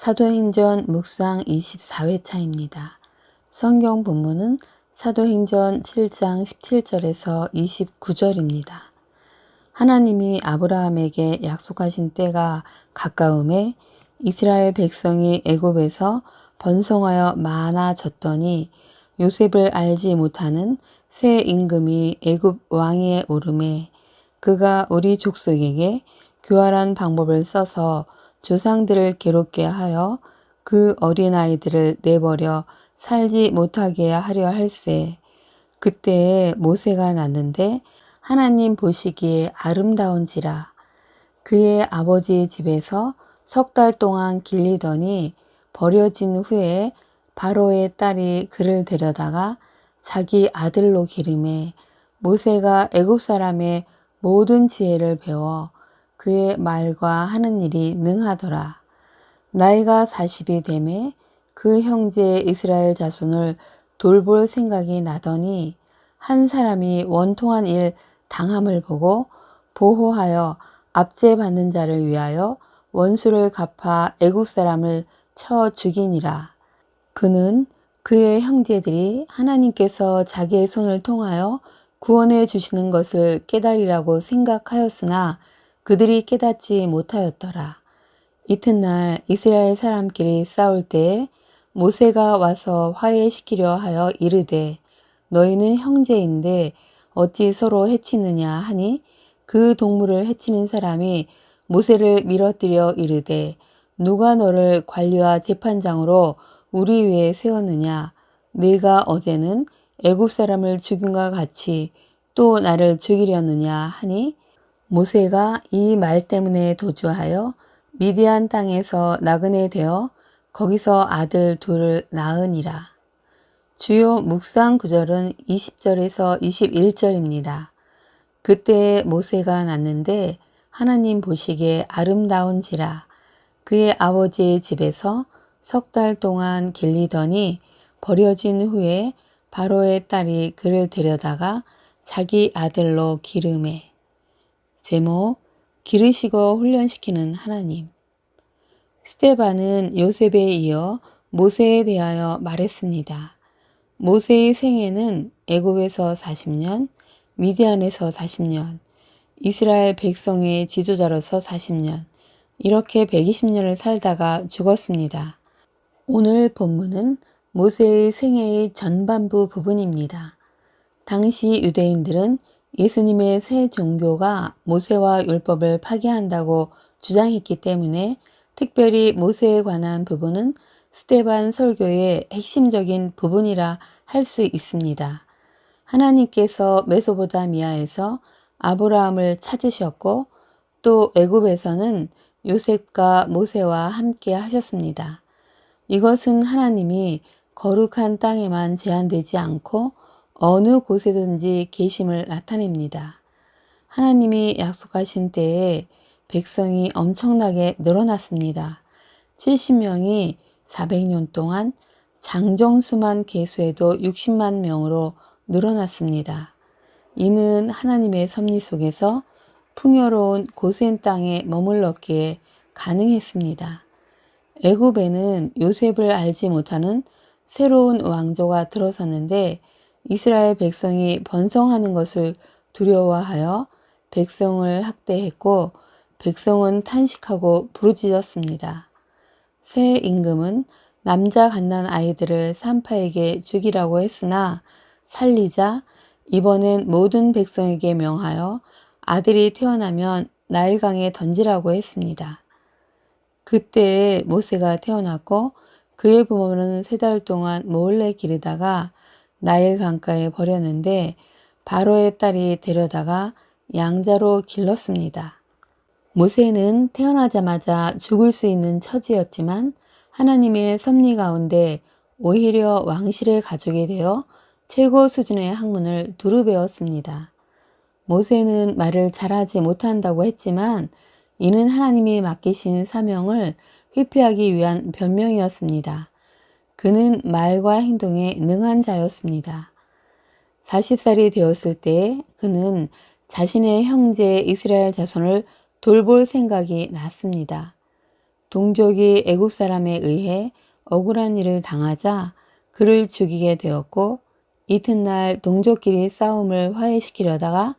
사도행전 묵상 24회차입니다. 성경 본문은 사도행전 7장 17절에서 29절입니다. 하나님이 아브라함에게 약속하신 때가 가까움에 이스라엘 백성이 애굽에서 번성하여 많아졌더니 요셉을 알지 못하는 새 임금이 애굽 왕위에 오름에 그가 우리 족속에게 교활한 방법을 써서 조상들을 괴롭게 하여 그 어린아이들을 내버려 살지 못하게 하려 할세. 그때에 모세가 났는데 하나님 보시기에 아름다운지라. 그의 아버지의 집에서 석 달 동안 길리더니 버려진 후에 바로의 딸이 그를 데려다가 자기 아들로 기름해 모세가 애굽 사람의 모든 지혜를 배워 그의 말과 하는 일이 능하더라. 나이가 40이 되매 그 형제 이스라엘 자손을 돌볼 생각이 나더니 한 사람이 원통한 일 당함을 보고 보호하여 압제받는 자를 위하여 원수를 갚아 애국 사람을 쳐 죽이니라. 그는 그의 형제들이 하나님께서 자기의 손을 통하여 구원해 주시는 것을 깨달이라고 생각하였으나 그들이 깨닫지 못하였더라. 이튿날 이스라엘 사람끼리 싸울 때에 모세가 와서 화해시키려 하여 이르되 너희는 형제인데 어찌 서로 해치느냐 하니 그 동물을 해치는 사람이 모세를 밀어뜨려 이르되 누가 너를 관리와 재판장으로 우리 위에 세웠느냐 네가 어제는 애굽 사람을 죽인과 같이 또 나를 죽이려느냐 하니 모세가 이 말 때문에 도주하여 미디안 땅에서 나그네 되어 거기서 아들 둘을 낳으니라. 주요 묵상 구절은 20절에서 21절입니다. 그때 모세가 낳는데 하나님 보시기에 아름다운지라 그의 아버지의 집에서 석 달 동안 길리더니 버려진 후에 바로의 딸이 그를 데려다가 자기 아들로 기름해 제목 기르시고 훈련시키는 하나님 스테반은 요셉에 이어 모세에 대하여 말했습니다. 모세의 생애는 애굽에서 40년, 미디안에서 40년, 이스라엘 백성의 지도자로서 40년, 이렇게 120년을 살다가 죽었습니다. 오늘 본문은 모세의 생애의 전반부 부분입니다. 당시 유대인들은 예수님의 새 종교가 모세와 율법을 파괴한다고 주장했기 때문에 특별히 모세에 관한 부분은 스테반 설교의 핵심적인 부분이라 할 수 있습니다. 하나님께서 메소보다미아에서 아브라함을 찾으셨고 또 애굽에서는 요셉과 모세와 함께 하셨습니다. 이것은 하나님이 거룩한 땅에만 제한되지 않고 어느 곳에든지 계심을 나타냅니다. 하나님이 약속하신 때에 백성이 엄청나게 늘어났습니다. 70명이 400년 동안 장정수만 개수해도 60만 명으로 늘어났습니다. 이는 하나님의 섭리 속에서 풍요로운 고센 땅에 머물렀기에 가능했습니다. 애굽에는 요셉을 알지 못하는 새로운 왕조가 들어섰는데 이스라엘 백성이 번성하는 것을 두려워하여 백성을 학대했고 백성은 탄식하고 부르짖었습니다. 새 임금은 남자 갓난 아이들을 산파에게 죽이라고 했으나 살리자 이번엔 모든 백성에게 명하여 아들이 태어나면 나일강에 던지라고 했습니다. 그때에 모세가 태어났고 그의 부모는 세 달 동안 몰래 기르다가 나일 강가에 버렸는데 바로의 딸이 데려다가 양자로 길렀습니다. 모세는 태어나자마자 죽을 수 있는 처지였지만 하나님의 섭리 가운데 오히려 왕실의 가족이 되어 최고 수준의 학문을 두루 배웠습니다. 모세는 말을 잘하지 못한다고 했지만 이는 하나님이 맡기신 사명을 회피하기 위한 변명이었습니다. 그는 말과 행동에 능한 자였습니다. 40살이 되었을 때 그는 자신의 형제 이스라엘 자손을 돌볼 생각이 났습니다. 동족이 애굽 사람에 의해 억울한 일을 당하자 그를 죽이게 되었고 이튿날 동족끼리 싸움을 화해시키려다가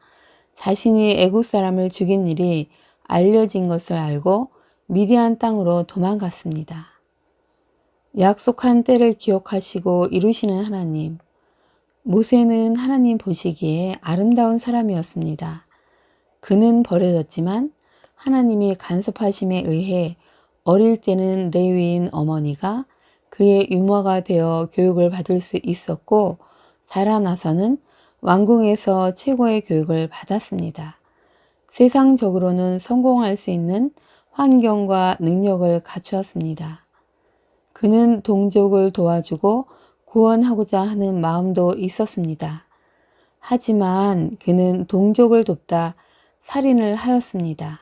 자신이 애굽 사람을 죽인 일이 알려진 것을 알고 미디안 땅으로 도망갔습니다. 약속한 때를 기억하시고 이루시는 하나님. 모세는 하나님 보시기에 아름다운 사람이었습니다. 그는 버려졌지만 하나님이 간섭하심에 의해 어릴 때는 레위인 어머니가 그의 유모가 되어 교육을 받을 수 있었고 자라나서는 왕궁에서 최고의 교육을 받았습니다. 세상적으로는 성공할 수 있는 환경과 능력을 갖추었습니다. 그는 동족을 도와주고 구원하고자 하는 마음도 있었습니다. 하지만 그는 동족을 돕다 살인을 하였습니다.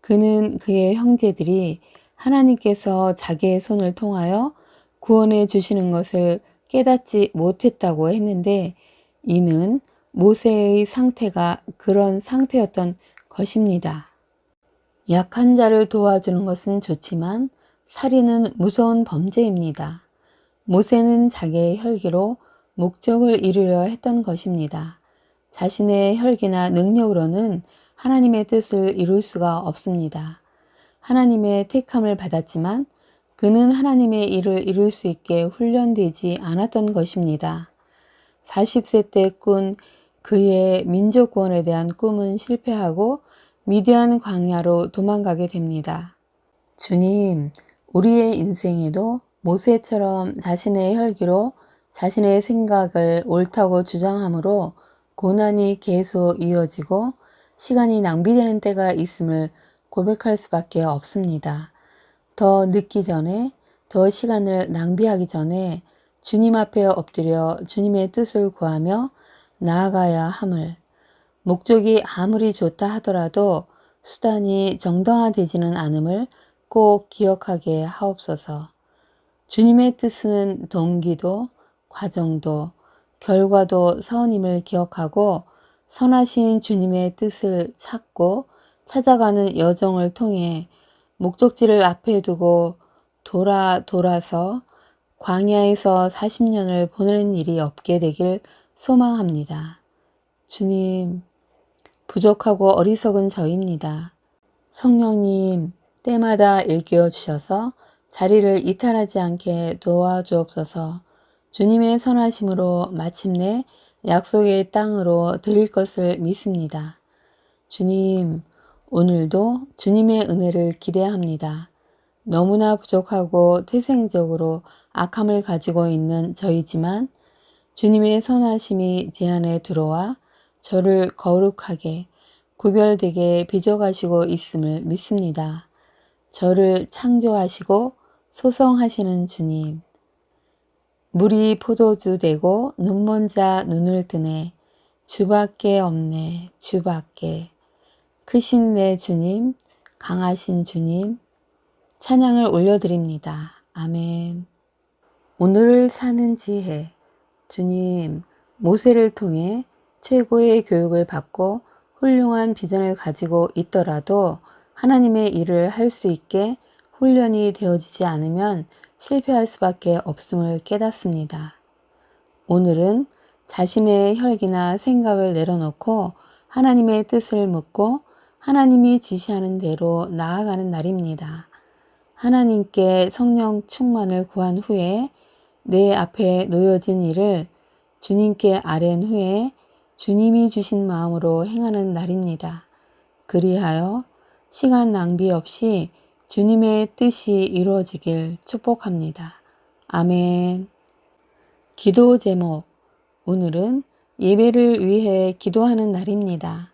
그는 그의 형제들이 하나님께서 자기의 손을 통하여 구원해 주시는 것을 깨닫지 못했다고 했는데 이는 모세의 상태가 그런 상태였던 것입니다. 약한 자를 도와주는 것은 좋지만 살인은 무서운 범죄입니다. 모세는 자기의 혈기로 목적을 이루려 했던 것입니다. 자신의 혈기나 능력으로는 하나님의 뜻을 이룰 수가 없습니다. 하나님의 택함을 받았지만 그는 하나님의 일을 이룰 수 있게 훈련되지 않았던 것입니다. 40세 때 꾼 그의 민족 구원에 대한 꿈은 실패하고 미디안 광야로 도망가게 됩니다. 주님, 우리의 인생에도 모세처럼 자신의 혈기로 자신의 생각을 옳다고 주장함으로 고난이 계속 이어지고 시간이 낭비되는 때가 있음을 고백할 수밖에 없습니다. 더 늦기 전에, 더 시간을 낭비하기 전에 주님 앞에 엎드려 주님의 뜻을 구하며 나아가야 함을 목적이 아무리 좋다 하더라도 수단이 정당화되지는 않음을 꼭 기억하게 하옵소서. 주님의 뜻은 동기도, 과정도, 결과도 선임을 기억하고 선하신 주님의 뜻을 찾고 찾아가는 여정을 통해 목적지를 앞에 두고 돌아 돌아서 광야에서 40년을 보내는 일이 없게 되길 소망합니다. 주님, 부족하고 어리석은 저입니다. 성령님, 때마다 일깨워 주셔서 자리를 이탈하지 않게 도와주옵소서 주님의 선하심으로 마침내 약속의 땅으로 드릴 것을 믿습니다. 주님, 오늘도 주님의 은혜를 기대합니다. 너무나 부족하고 태생적으로 악함을 가지고 있는 저이지만 주님의 선하심이 제 안에 들어와 저를 거룩하게 구별되게 빚어가시고 있음을 믿습니다. 저를 창조하시고 소성하시는 주님. 물이 포도주 되고 눈먼 자 눈을 뜨네. 주밖에 없네. 주밖에. 크신 내 주님, 강하신 주님, 찬양을 올려드립니다. 아멘. 오늘을 사는 지혜. 주님, 모세를 통해 최고의 교육을 받고 훌륭한 비전을 가지고 있더라도 하나님의 일을 할 수 있게 훈련이 되어지지 않으면 실패할 수밖에 없음을 깨닫습니다. 오늘은 자신의 혈기나 생각을 내려놓고 하나님의 뜻을 묻고 하나님이 지시하는 대로 나아가는 날입니다. 하나님께 성령 충만을 구한 후에 내 앞에 놓여진 일을 주님께 아랜 후에 주님이 주신 마음으로 행하는 날입니다. 그리하여 시간 낭비 없이 주님의 뜻이 이루어지길 축복합니다. 아멘. 기도 제목. 오늘은 예배를 위해 기도하는 날입니다.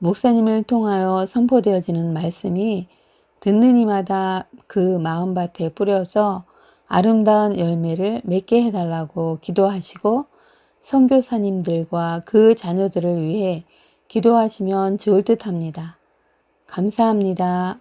목사님을 통하여 선포되어지는 말씀이 듣는 이마다 그 마음밭에 뿌려서 아름다운 열매를 맺게 해달라고 기도하시고 선교사님들과 그 자녀들을 위해 기도하시면 좋을 듯 합니다. 감사합니다.